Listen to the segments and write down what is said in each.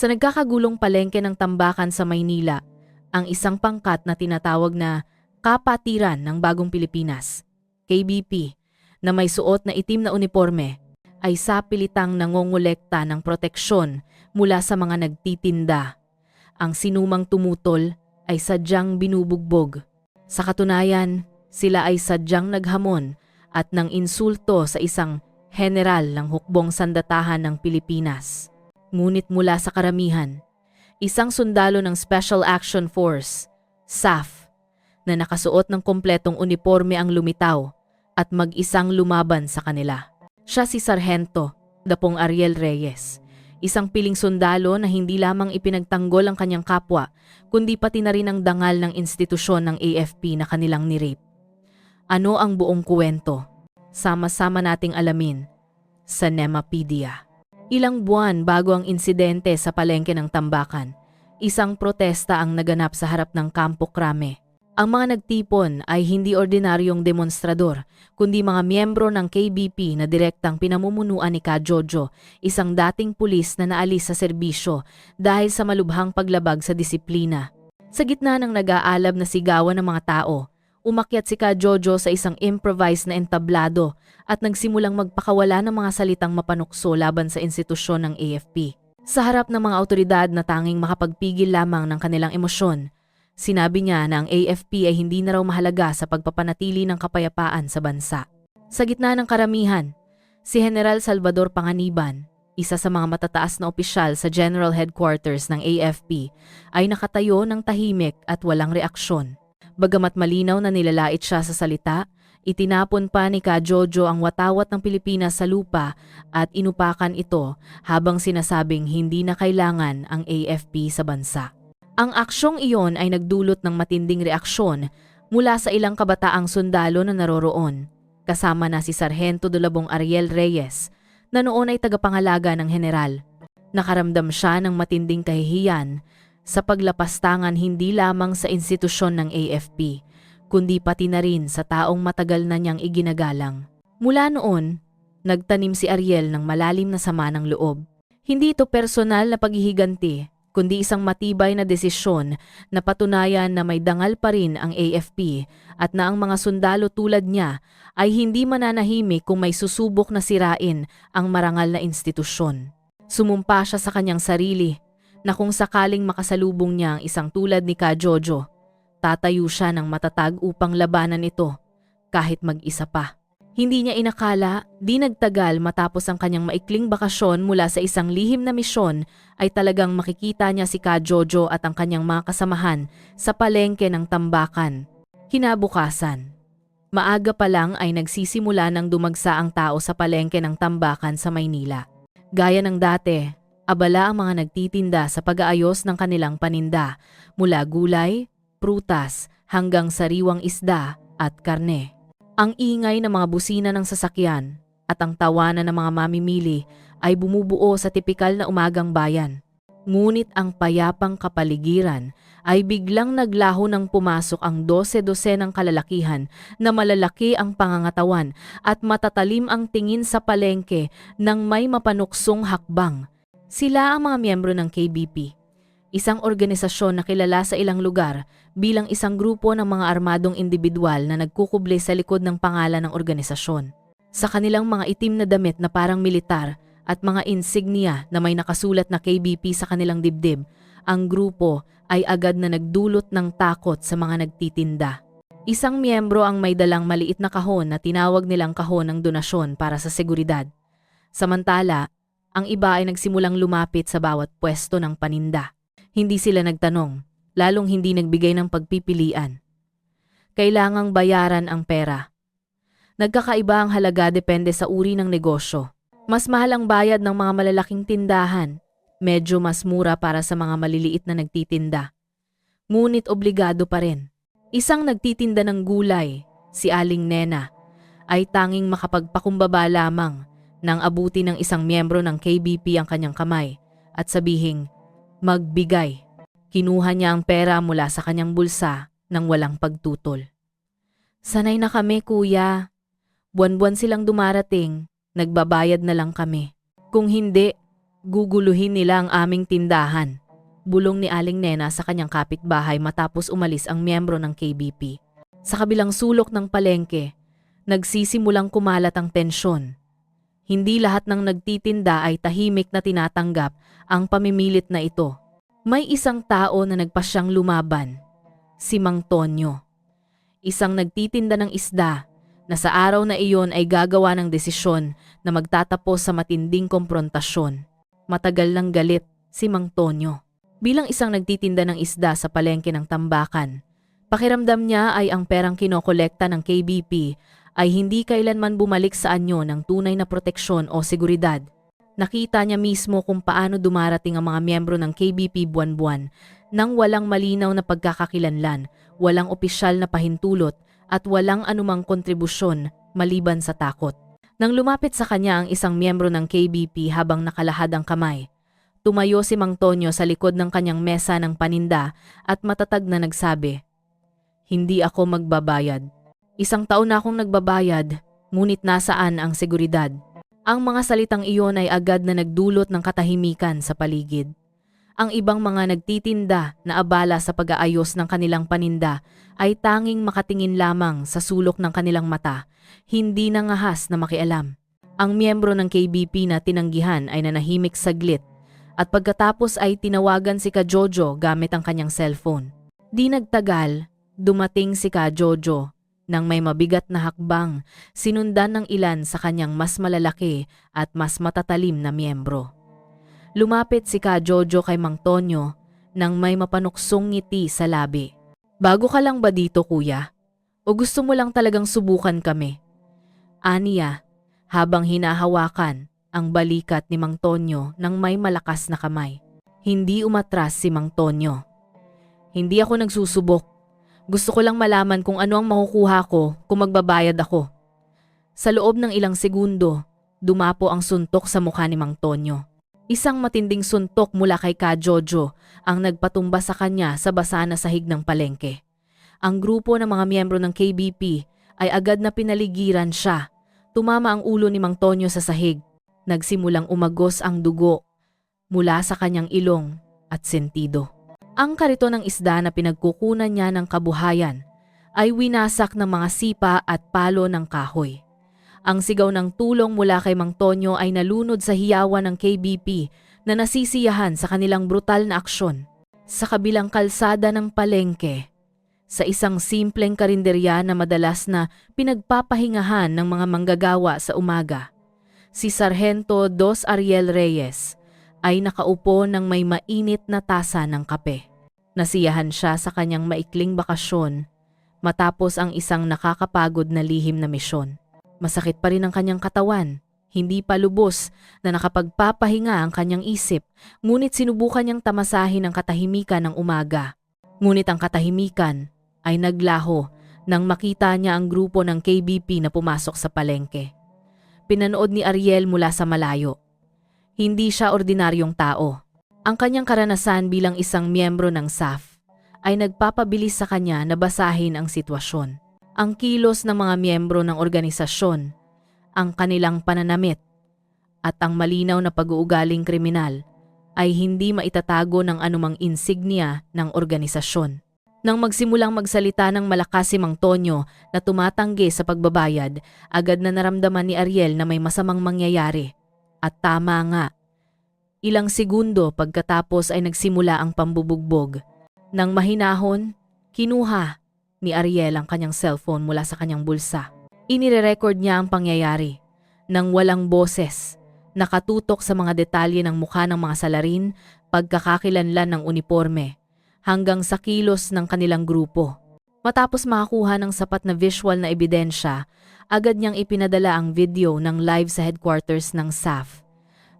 Sa nagkakagulong palengke ng tambakan sa Maynila, ang isang pangkat na tinatawag na Kapatiran ng Bagong Pilipinas, KBP, na may suot na itim na uniforme, ay sapilitang nangongolekta ng proteksyon mula sa mga nagtitinda. Ang sinumang tumutol ay sadyang binubugbog. Sa katunayan, sila ay sadyang naghamon at nang insulto sa isang general ng hukbong sandatahan ng Pilipinas. Ngunit mula sa karamihan, isang sundalo ng Special Action Force, SAF, na nakasuot ng kompletong uniforme ang lumitaw at mag-isang lumaban sa kanila. Siya si Sargento, Dapong Ariel Reyes, isang piling sundalo na hindi lamang ipinagtanggol ang kanyang kapwa, kundi pati na rin ang dangal ng institusyon ng AFP na kanilang nirape. Ano ang buong kuwento? Sama-sama nating alamin sa Nemapedia. Ilang buwan bago ang insidente sa palengke ng Tambakan, isang protesta ang naganap sa harap ng Kampo Krame. Ang mga nagtipon ay hindi ordinaryong demonstrador, kundi mga miyembro ng KBP na direktang pinamumunuan ni Ka Jojo, isang dating pulis na naalis sa serbisyo dahil sa malubhang paglabag sa disiplina. Sa gitna ng nag-aalab na sigawan ng mga tao, umakyat si Ka Jojo sa isang improvised na entablado at nagsimulang magpakawala ng mga salitang mapanukso laban sa institusyon ng AFP. Sa harap ng mga autoridad na tanging makapagpigil lamang ng kanilang emosyon, Sinabi niya na ang AFP ay hindi na raw mahalaga sa pagpapanatili ng kapayapaan sa bansa. Sa gitna ng karamihan, si General Salvador Panganiban, isa sa mga matataas na opisyal sa General Headquarters ng AFP, ay nakatayo ng tahimik at walang reaksyon. Bagamat malinaw na nilalait siya sa salita, itinapon pa ni Ka Jojo ang watawat ng Pilipinas sa lupa at inupakan ito habang sinasabing hindi na kailangan ang AFP sa bansa. Ang aksyong iyon ay nagdulot ng matinding reaksyon mula sa ilang kabataang sundalo na naroroon, kasama na si Sargento Dolabong Ariel Reyes, na noon ay tagapangalaga ng general. Nakaramdam siya ng matinding kahihiyan sa paglapastangan hindi lamang sa institusyon ng AFP, kundi pati na rin sa taong matagal na niyang iginagalang. Mula noon, nagtanim si Ariel ng malalim na sama ng loob. Hindi ito personal na paghihiganti, kundi isang matibay na desisyon na patunayan na may dangal pa rin ang AFP at na ang mga sundalo tulad niya ay hindi mananahimik kung may susubok na sirain ang marangal na institusyon. Sumumpa siya sa kanyang sarili na kung sakaling makasalubong niya ang isang tulad ni Ka Jojo, tatayo siya ng matatag upang labanan ito kahit mag-isa pa. Hindi niya inakala, di nagtagal matapos ang kanyang maikling bakasyon mula sa isang lihim na misyon ay talagang makikita niya si Ka Jojo at ang kanyang mga kasamahan sa palengke ng tambakan. Kinabukasan. Maaga pa lang ay nagsisimula ng dumagsa ang tao sa palengke ng tambakan sa Maynila. Gaya ng dati, abala ang mga nagtitinda sa pag-aayos ng kanilang paninda mula gulay, prutas hanggang sariwang isda at karne. Ang ingay ng mga busina ng sasakyan at ang tawanan ng mga mamimili ay bumubuo sa tipikal na umagang bayan. Ngunit ang payapang kapaligiran ay biglang naglaho ng pumasok ang dose-dose ng kalalakihan na malalaki ang pangangatawan at matatalim ang tingin sa palengke ng may mapanuksong hakbang. Sila ang mga miyembro ng KBP isang organisasyon na kilala sa ilang lugar bilang isang grupo ng mga armadong individual na nagkukuble sa likod ng pangalan ng organisasyon. Sa kanilang mga itim na damit na parang militar at mga insignia na may nakasulat na KBP sa kanilang dibdib, ang grupo ay agad na nagdulot ng takot sa mga nagtitinda. Isang miyembro ang may dalang maliit na kahon na tinawag nilang kahon ng donasyon para sa seguridad. Samantala, ang iba ay nagsimulang lumapit sa bawat pwesto ng paninda. Hindi sila nagtanong, lalong hindi nagbigay ng pagpipilian. Kailangang bayaran ang pera. Nagkakaiba ang halaga depende sa uri ng negosyo. Mas mahal ang bayad ng mga malalaking tindahan, medyo mas mura para sa mga maliliit na nagtitinda. Ngunit obligado pa rin. Isang nagtitinda ng gulay, si Aling Nena, ay tanging makapagpakumbaba lamang nang abuti ng isang miyembro ng KBP ang kanyang kamay at sabihing, magbigay. Kinuha niya ang pera mula sa kanyang bulsa nang walang pagtutol. Sanay na kami, kuya. Buwan-buwan silang dumarating, nagbabayad na lang kami. Kung hindi, Guguluhin nila ang aming tindahan. Bulong ni Aling Nena sa kanyang kapitbahay matapos umalis ang miyembro ng KBP. Sa kabilang sulok ng palengke, nagsisimulang kumalat ang tensyon. Hindi lahat ng nagtitinda ay tahimik na tinatanggap ang pamimilit na ito. May isang tao na nagpasyang lumaban, si Mang Tonyo. Isang nagtitinda ng isda na sa araw na iyon ay gagawa ng desisyon na magtatapos sa matinding komprontasyon. Matagal ng galit si Mang Tonyo. Bilang isang nagtitinda ng isda sa palengke ng tambakan, pakiramdam niya ay ang perang kinokolekta ng KBP ay hindi kailanman bumalik sa anyo ng tunay na proteksyon o seguridad. Nakita niya mismo kung paano dumarating ang mga miyembro ng KBP buwan-buwan nang walang malinaw na pagkakakilanlan, walang opisyal na pahintulot at walang anumang kontribusyon maliban sa takot. Nang lumapit sa kanya ang isang miyembro ng KBP habang nakalahad ang kamay, tumayo si Mang Tonyo sa likod ng kanyang mesa ng paninda at matatag na nagsabi, Hindi ako magbabayad. Isang taon na akong nagbabayad, ngunit nasaan ang seguridad? Ang mga salitang iyon ay agad na nagdulot ng katahimikan sa paligid. Ang ibang mga nagtitinda na abala sa pag-aayos ng kanilang paninda ay tanging makatingin lamang sa sulok ng kanilang mata, hindi nangahas na makialam. Ang miyembro ng KBP na tinanggihan ay nanahimik saglit at pagkatapos ay tinawagan si Ka Jojo gamit ang kanyang cellphone. Di nagtagal, dumating si Ka Jojo nang may mabigat na hakbang, sinundan ng ilan sa kanyang mas malalaki at mas matatalim na miyembro. Lumapit si Ka Jojo kay Mang Tonyo nang may mapanuksong ngiti sa labi. Bago ka lang ba dito kuya? O gusto mo lang talagang subukan kami? Aniya, habang hinahawakan ang balikat ni Mang Tonyo ng may malakas na kamay. Hindi umatras si Mang Tonyo. Hindi ako nagsusubok. Gusto ko lang malaman kung ano ang makukuha ko kung magbabayad ako. Sa loob ng ilang segundo, dumapo ang suntok sa mukha ni Mang Tonyo. Isang matinding suntok mula kay Ka Jojo ang nagpatumba sa kanya sa basa na sahig ng palengke. Ang grupo ng mga miyembro ng KBP ay agad na pinaligiran siya. Tumama ang ulo ni Mang Tonyo sa sahig. Nagsimulang umagos ang dugo mula sa kanyang ilong at sentido. Ang karito ng isda na pinagkukunan niya ng kabuhayan ay winasak ng mga sipa at palo ng kahoy. Ang sigaw ng tulong mula kay Mang Tonyo ay nalunod sa hiyawan ng KBP na nasisiyahan sa kanilang brutal na aksyon. Sa kabilang kalsada ng palengke, sa isang simpleng karinderya na madalas na pinagpapahingahan ng mga manggagawa sa umaga, si Sargento Dos Ariel Reyes ay nakaupo ng may mainit na tasa ng kape. Nasiyahan siya sa kanyang maikling bakasyon matapos ang isang nakakapagod na lihim na misyon. Masakit pa rin ang kanyang katawan. Hindi pa lubos na nakapagpapahinga ang kanyang isip, ngunit sinubukan niyang tamasahin ang katahimikan ng umaga. Ngunit ang katahimikan ay naglaho nang makita niya ang grupo ng KBP na pumasok sa palengke. Pinanood ni Ariel mula sa malayo. Hindi siya ordinaryong tao. Ang kanyang karanasan bilang isang miyembro ng SAF ay nagpapabilis sa kanya na basahin ang sitwasyon ang kilos ng mga miyembro ng organisasyon, ang kanilang pananamit, at ang malinaw na pag-uugaling kriminal ay hindi maitatago ng anumang insignia ng organisasyon. Nang magsimulang magsalita ng malakas si Mang Tonyo na tumatanggi sa pagbabayad, agad na naramdaman ni Ariel na may masamang mangyayari. At tama nga. Ilang segundo pagkatapos ay nagsimula ang pambubugbog. Nang mahinahon, kinuha ni Ariel ang kanyang cellphone mula sa kanyang bulsa. Inire-record niya ang pangyayari. Nang walang boses, nakatutok sa mga detalye ng mukha ng mga salarin, pagkakakilanlan ng uniforme, hanggang sa kilos ng kanilang grupo. Matapos makakuha ng sapat na visual na ebidensya, agad niyang ipinadala ang video ng live sa headquarters ng SAF.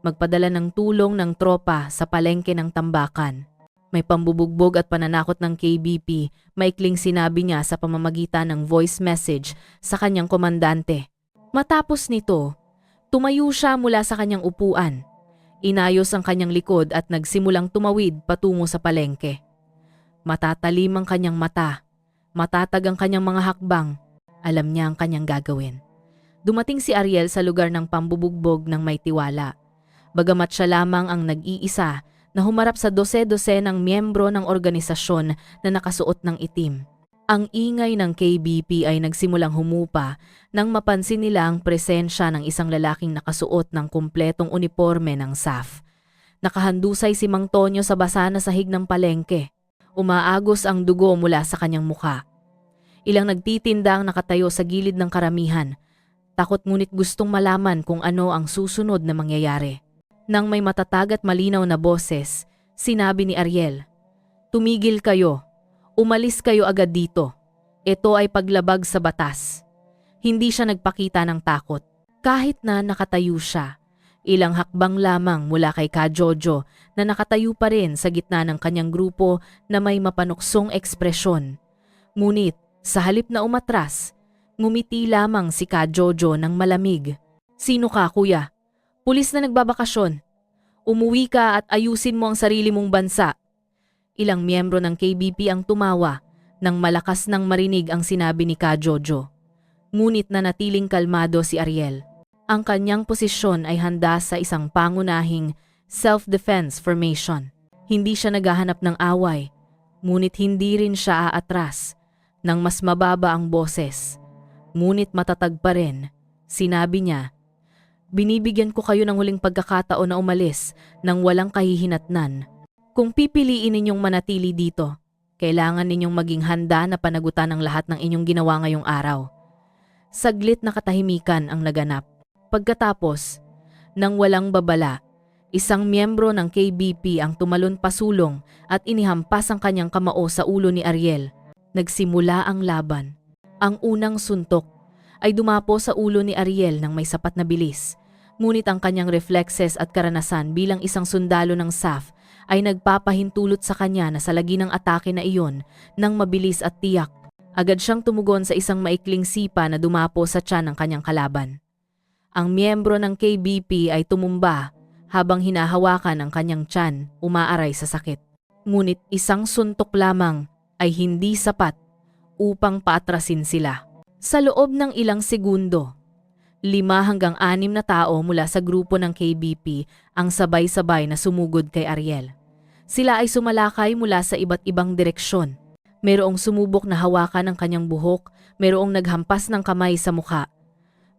Magpadala ng tulong ng tropa sa palengke ng tambakan. May pambubugbog at pananakot ng KBP, maikling sinabi niya sa pamamagitan ng voice message sa kanyang komandante. Matapos nito, tumayo siya mula sa kanyang upuan. Inayos ang kanyang likod at nagsimulang tumawid patungo sa palengke. Matatalim ang kanyang mata, matatag ang kanyang mga hakbang, alam niya ang kanyang gagawin. Dumating si Ariel sa lugar ng pambubugbog ng may tiwala. Bagamat siya lamang ang nag-iisa na humarap sa dose-dose ng miyembro ng organisasyon na nakasuot ng itim. Ang ingay ng KBP ay nagsimulang humupa nang mapansin nila ang presensya ng isang lalaking nakasuot ng kumpletong uniforme ng SAF. Nakahandusay si Mang Tonyo sa basa na sahig ng palengke. Umaagos ang dugo mula sa kanyang mukha. Ilang nagtitinda ang nakatayo sa gilid ng karamihan. Takot ngunit gustong malaman kung ano ang susunod na mangyayari. Nang may matatag at malinaw na boses, sinabi ni Ariel, Tumigil kayo. Umalis kayo agad dito. Ito ay paglabag sa batas. Hindi siya nagpakita ng takot. Kahit na nakatayo siya, ilang hakbang lamang mula kay Ka Jojo na nakatayo pa rin sa gitna ng kanyang grupo na may mapanuksong ekspresyon. Ngunit sa halip na umatras, ngumiti lamang si Ka Jojo ng malamig. Sino ka kuya? Pulis na nagbabakasyon. Umuwi ka at ayusin mo ang sarili mong bansa. Ilang miyembro ng KBP ang tumawa nang malakas nang marinig ang sinabi ni Ka Jojo. Ngunit nanatiling kalmado si Ariel. Ang kanyang posisyon ay handa sa isang pangunahing self-defense formation. Hindi siya naghahanap ng away, ngunit hindi rin siya aatras nang mas mababa ang boses. Ngunit matatag pa rin, sinabi niya, Binibigyan ko kayo ng huling pagkakataon na umalis nang walang kahihinatnan. Kung pipiliin ninyong manatili dito, kailangan ninyong maging handa na panagutan ang lahat ng inyong ginawa ngayong araw. Saglit na katahimikan ang naganap. Pagkatapos, nang walang babala, isang miyembro ng KBP ang tumalon pasulong at inihampas ang kanyang kamao sa ulo ni Ariel. Nagsimula ang laban. Ang unang suntok ay dumapo sa ulo ni Ariel ng may sapat na bilis. Ngunit ang kanyang reflexes at karanasan bilang isang sundalo ng SAF ay nagpapahintulot sa kanya na sa lagi ng atake na iyon ng mabilis at tiyak. Agad siyang tumugon sa isang maikling sipa na dumapo sa tiyan ng kanyang kalaban. Ang miyembro ng KBP ay tumumba habang hinahawakan ang kanyang tiyan, umaaray sa sakit. Ngunit isang suntok lamang ay hindi sapat upang paatrasin sila. Sa loob ng ilang segundo, lima hanggang anim na tao mula sa grupo ng KBP ang sabay-sabay na sumugod kay Ariel. Sila ay sumalakay mula sa iba't ibang direksyon. Mayroong sumubok na hawakan ang kanyang buhok, mayroong naghampas ng kamay sa mukha.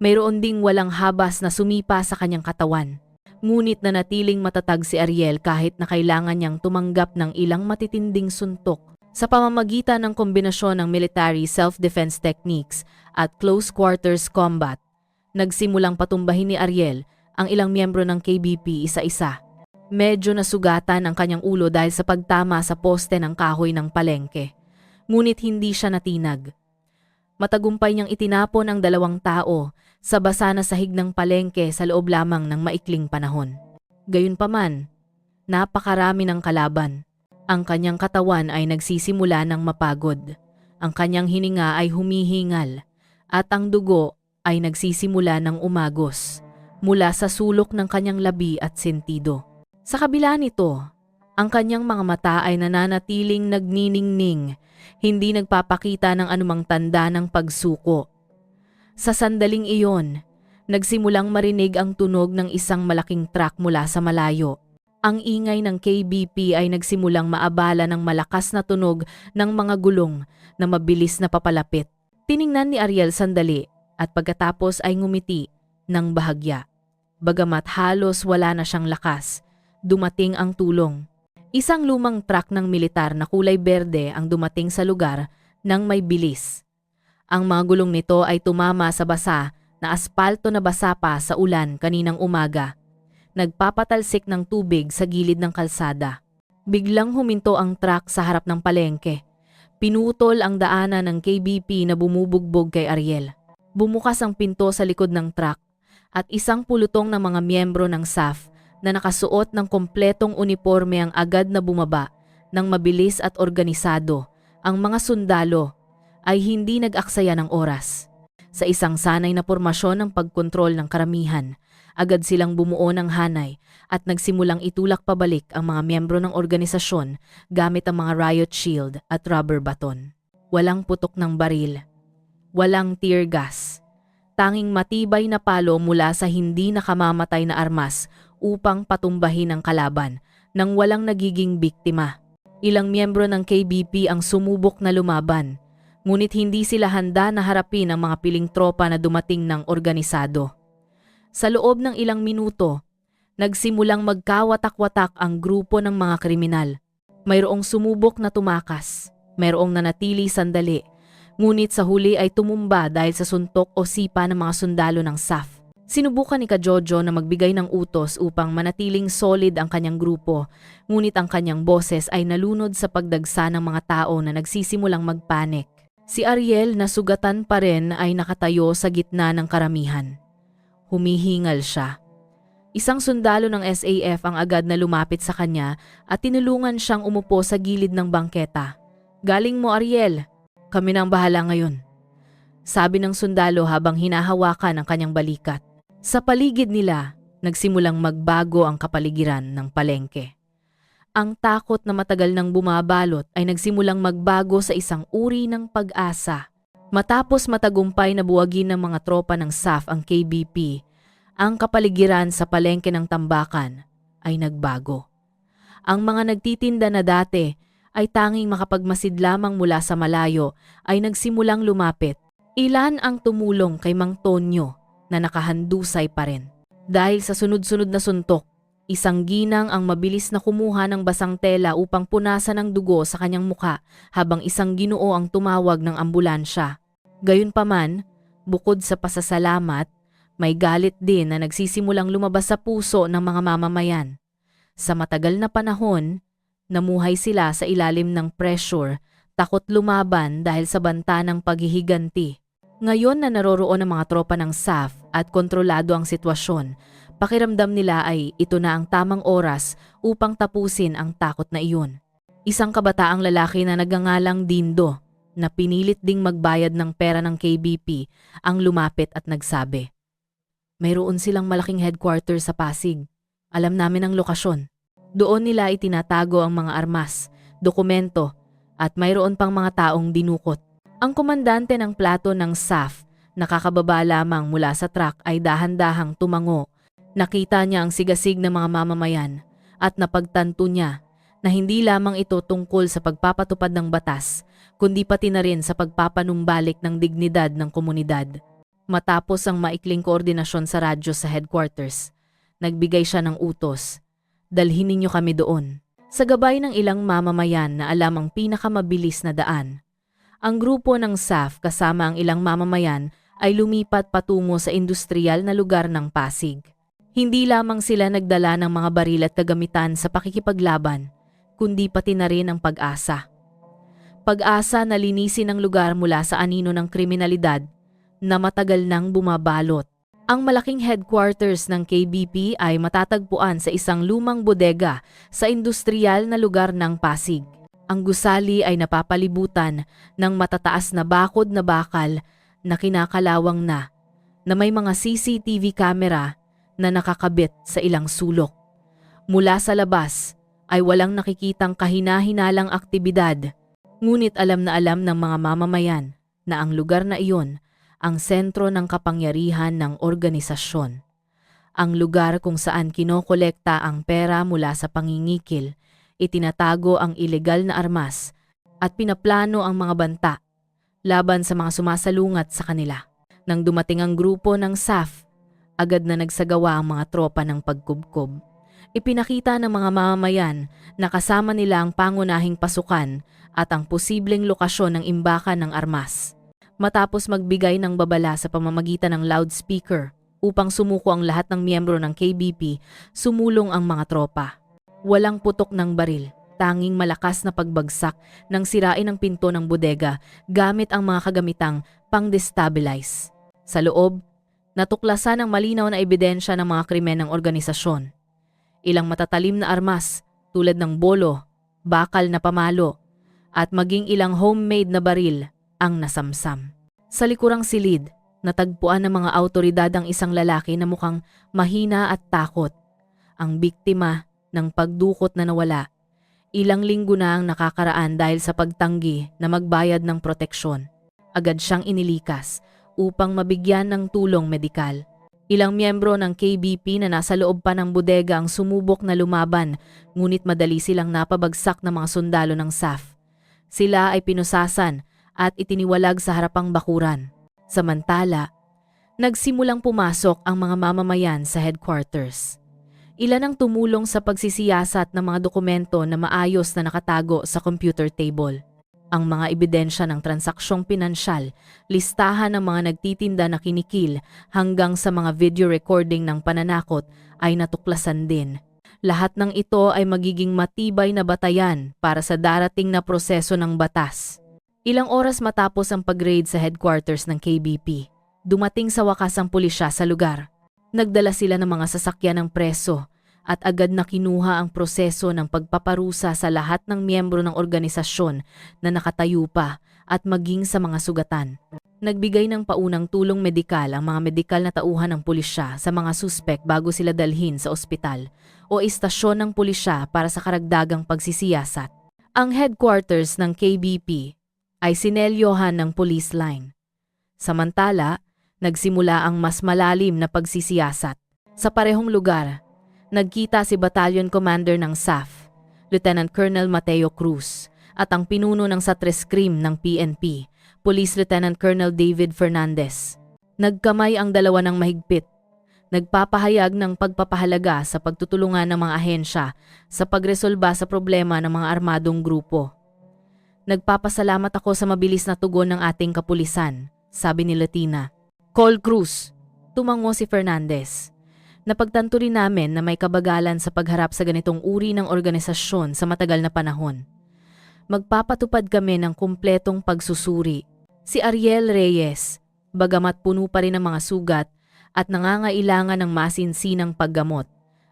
Mayroon ding walang habas na sumipa sa kanyang katawan. Ngunit nanatiling matatag si Ariel kahit na kailangan niyang tumanggap ng ilang matitinding suntok sa pamamagitan ng kombinasyon ng military self-defense techniques at close quarters combat. Nagsimulang patumbahin ni Ariel ang ilang miyembro ng KBP isa-isa. Medyo nasugatan ang kanyang ulo dahil sa pagtama sa poste ng kahoy ng palengke. Ngunit hindi siya natinag. Matagumpay niyang itinapon ang dalawang tao sa basa na sahig ng palengke sa loob lamang ng maikling panahon. Gayunpaman, napakarami ng kalaban. Ang kanyang katawan ay nagsisimula ng mapagod. Ang kanyang hininga ay humihingal at ang dugo ay nagsisimula ng umagos mula sa sulok ng kanyang labi at sentido. Sa kabila nito, ang kanyang mga mata ay nananatiling nagniningning, hindi nagpapakita ng anumang tanda ng pagsuko. Sa sandaling iyon, nagsimulang marinig ang tunog ng isang malaking truck mula sa malayo. Ang ingay ng KBP ay nagsimulang maabala ng malakas na tunog ng mga gulong na mabilis na papalapit. Tiningnan ni Ariel sandali at pagkatapos ay ngumiti ng bahagya. Bagamat halos wala na siyang lakas, dumating ang tulong. Isang lumang truck ng militar na kulay berde ang dumating sa lugar nang may bilis. Ang mga gulong nito ay tumama sa basa na aspalto na basa pa sa ulan kaninang umaga. Nagpapatalsik ng tubig sa gilid ng kalsada. Biglang huminto ang truck sa harap ng palengke. Pinutol ang daanan ng KBP na bumubugbog kay Ariel. Bumukas ang pinto sa likod ng truck at isang pulutong ng mga miyembro ng SAF na nakasuot ng kompletong uniforme ang agad na bumaba ng mabilis at organisado. Ang mga sundalo ay hindi nag-aksaya ng oras. Sa isang sanay na pormasyon ng pagkontrol ng karamihan, agad silang bumuo ng hanay at nagsimulang itulak pabalik ang mga miyembro ng organisasyon gamit ang mga riot shield at rubber baton. Walang putok ng baril, walang tear gas, tanging matibay na palo mula sa hindi nakamamatay na armas upang patumbahin ang kalaban nang walang nagiging biktima. Ilang miyembro ng KBP ang sumubok na lumaban, ngunit hindi sila handa na harapin ang mga piling tropa na dumating ng organisado. Sa loob ng ilang minuto, nagsimulang magkawatak-watak ang grupo ng mga kriminal. Mayroong sumubok na tumakas, mayroong nanatili sandali, ngunit sa huli ay tumumba dahil sa suntok o sipa ng mga sundalo ng SAF. Sinubukan ni Kajojo na magbigay ng utos upang manatiling solid ang kanyang grupo, ngunit ang kanyang boses ay nalunod sa pagdagsa ng mga tao na nagsisimulang magpanik. Si Ariel na sugatan pa rin ay nakatayo sa gitna ng karamihan. Humihingal siya. Isang sundalo ng SAF ang agad na lumapit sa kanya at tinulungan siyang umupo sa gilid ng bangketa. Galing mo Ariel, kami nang bahala ngayon. Sabi ng sundalo habang hinahawakan ang kanyang balikat. Sa paligid nila, nagsimulang magbago ang kapaligiran ng palengke. Ang takot na matagal nang bumabalot ay nagsimulang magbago sa isang uri ng pag-asa. Matapos matagumpay na buwagin ng mga tropa ng SAF ang KBP, ang kapaligiran sa palengke ng tambakan ay nagbago. Ang mga nagtitinda na dati ay tanging makapagmasid lamang mula sa malayo ay nagsimulang lumapit. Ilan ang tumulong kay Mang Tonyo na nakahandusay pa rin. Dahil sa sunod-sunod na suntok, isang ginang ang mabilis na kumuha ng basang tela upang punasan ng dugo sa kanyang muka habang isang ginoo ang tumawag ng ambulansya. Gayunpaman, bukod sa pasasalamat, may galit din na nagsisimulang lumabas sa puso ng mga mamamayan. Sa matagal na panahon, namuhay sila sa ilalim ng pressure, takot lumaban dahil sa banta ng paghihiganti. Ngayon na naroroon ang mga tropa ng SAF at kontrolado ang sitwasyon, pakiramdam nila ay ito na ang tamang oras upang tapusin ang takot na iyon. Isang kabataang lalaki na nagangalang Dindo na pinilit ding magbayad ng pera ng KBP ang lumapit at nagsabi. Mayroon silang malaking headquarters sa Pasig. Alam namin ang lokasyon. Doon nila itinatago ang mga armas, dokumento, at mayroon pang mga taong dinukot. Ang komandante ng plato ng SAF, nakakababa lamang mula sa truck ay dahan-dahang tumango. Nakita niya ang sigasig ng mga mamamayan at napagtanto niya na hindi lamang ito tungkol sa pagpapatupad ng batas, kundi pati na rin sa pagpapanumbalik ng dignidad ng komunidad. Matapos ang maikling koordinasyon sa radyo sa headquarters, nagbigay siya ng utos. Dalhin ninyo kami doon. Sa gabay ng ilang mamamayan na alam ang pinakamabilis na daan. Ang grupo ng SAF kasama ang ilang mamamayan ay lumipat patungo sa industrial na lugar ng Pasig. Hindi lamang sila nagdala ng mga baril at kagamitan sa pakikipaglaban, kundi pati na rin ang pag-asa. Pag-asa na linisin ang lugar mula sa anino ng kriminalidad na matagal nang bumabalot. Ang malaking headquarters ng KBP ay matatagpuan sa isang lumang bodega sa industrial na lugar ng Pasig. Ang gusali ay napapalibutan ng matataas na bakod na bakal na kinakalawang na na may mga CCTV camera na nakakabit sa ilang sulok. Mula sa labas ay walang nakikitang kahina-hinalang aktibidad, ngunit alam na alam ng mga mamamayan na ang lugar na iyon ang sentro ng kapangyarihan ng organisasyon. Ang lugar kung saan kinokolekta ang pera mula sa pangingikil, itinatago ang ilegal na armas at pinaplano ang mga banta laban sa mga sumasalungat sa kanila. Nang dumating ang grupo ng SAF, agad na nagsagawa ang mga tropa ng pagkubkob. Ipinakita ng mga mamamayan na kasama nila ang pangunahing pasukan at ang posibleng lokasyon ng imbakan ng armas matapos magbigay ng babala sa pamamagitan ng loudspeaker upang sumuko ang lahat ng miyembro ng KBP, sumulong ang mga tropa. Walang putok ng baril, tanging malakas na pagbagsak ng sirain ang pinto ng bodega gamit ang mga kagamitang pang-destabilize. Sa loob, natuklasan ang malinaw na ebidensya ng mga krimen ng organisasyon. Ilang matatalim na armas tulad ng bolo, bakal na pamalo, at maging ilang homemade na baril ang nasamsam. Sa likurang silid, natagpuan ng mga autoridad ang isang lalaki na mukhang mahina at takot. Ang biktima ng pagdukot na nawala. Ilang linggo na ang nakakaraan dahil sa pagtanggi na magbayad ng proteksyon. Agad siyang inilikas upang mabigyan ng tulong medikal. Ilang miyembro ng KBP na nasa loob pa ng bodega ang sumubok na lumaban, ngunit madali silang napabagsak ng mga sundalo ng SAF. Sila ay pinusasan at itiniwalag sa harapang bakuran. Samantala, nagsimulang pumasok ang mga mamamayan sa headquarters. Ilan ang tumulong sa pagsisiyasat ng mga dokumento na maayos na nakatago sa computer table. Ang mga ebidensya ng transaksyong pinansyal, listahan ng mga nagtitinda na kinikil hanggang sa mga video recording ng pananakot ay natuklasan din. Lahat ng ito ay magiging matibay na batayan para sa darating na proseso ng batas. Ilang oras matapos ang pag-raid sa headquarters ng KBP, dumating sa wakas ang pulisya sa lugar. Nagdala sila ng mga sasakyan ng preso at agad na kinuha ang proseso ng pagpaparusa sa lahat ng miyembro ng organisasyon na nakatayo pa at maging sa mga sugatan. Nagbigay ng paunang tulong medikal ang mga medikal na tauhan ng pulisya sa mga suspek bago sila dalhin sa ospital o istasyon ng pulisya para sa karagdagang pagsisiyasat. Ang headquarters ng KBP ay sinelyohan ng police line. Samantala, nagsimula ang mas malalim na pagsisiyasat. Sa parehong lugar, nagkita si Battalion Commander ng SAF, Lieutenant Colonel Mateo Cruz, at ang pinuno ng Satreskrim ng PNP, Police Lieutenant Colonel David Fernandez. Nagkamay ang dalawa ng mahigpit. Nagpapahayag ng pagpapahalaga sa pagtutulungan ng mga ahensya sa pagresolba sa problema ng mga armadong grupo. Nagpapasalamat ako sa mabilis na tugon ng ating kapulisan, sabi ni Latina. Call Cruz, tumango si Fernandez. Napagtanto rin namin na may kabagalan sa pagharap sa ganitong uri ng organisasyon sa matagal na panahon. Magpapatupad kami ng kumpletong pagsusuri. Si Ariel Reyes, bagamat puno pa rin ng mga sugat at nangangailangan ng masinsinang paggamot,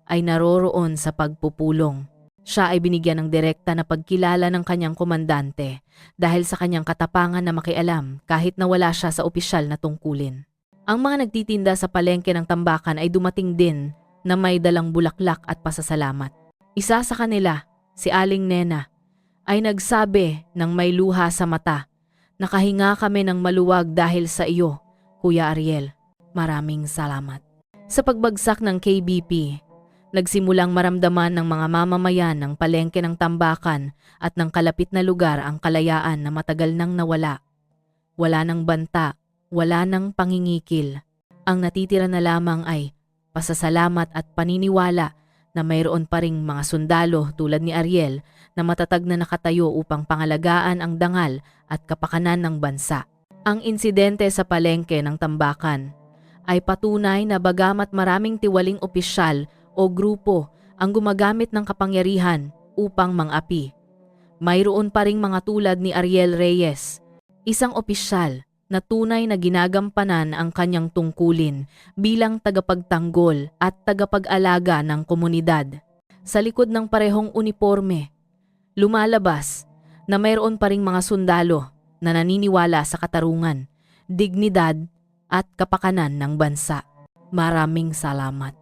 ay naroroon sa pagpupulong. Siya ay binigyan ng direkta na pagkilala ng kanyang komandante dahil sa kanyang katapangan na makialam kahit na wala siya sa opisyal na tungkulin. Ang mga nagtitinda sa palengke ng tambakan ay dumating din na may dalang bulaklak at pasasalamat. Isa sa kanila, si Aling Nena, ay nagsabi ng may luha sa mata, Nakahinga kami ng maluwag dahil sa iyo, Kuya Ariel. Maraming salamat. Sa pagbagsak ng KBP, nagsimulang maramdaman ng mga mamamayan ng palengke ng tambakan at ng kalapit na lugar ang kalayaan na matagal nang nawala. Wala nang banta, wala nang pangingikil. Ang natitira na lamang ay pasasalamat at paniniwala na mayroon pa ring mga sundalo tulad ni Ariel na matatag na nakatayo upang pangalagaan ang dangal at kapakanan ng bansa. Ang insidente sa palengke ng tambakan ay patunay na bagamat maraming tiwaling opisyal o grupo ang gumagamit ng kapangyarihan upang mangapi. Mayroon pa ring mga tulad ni Ariel Reyes, isang opisyal na tunay na ginagampanan ang kanyang tungkulin bilang tagapagtanggol at tagapag-alaga ng komunidad. Sa likod ng parehong uniforme, lumalabas na mayroon pa ring mga sundalo na naniniwala sa katarungan, dignidad at kapakanan ng bansa. Maraming salamat.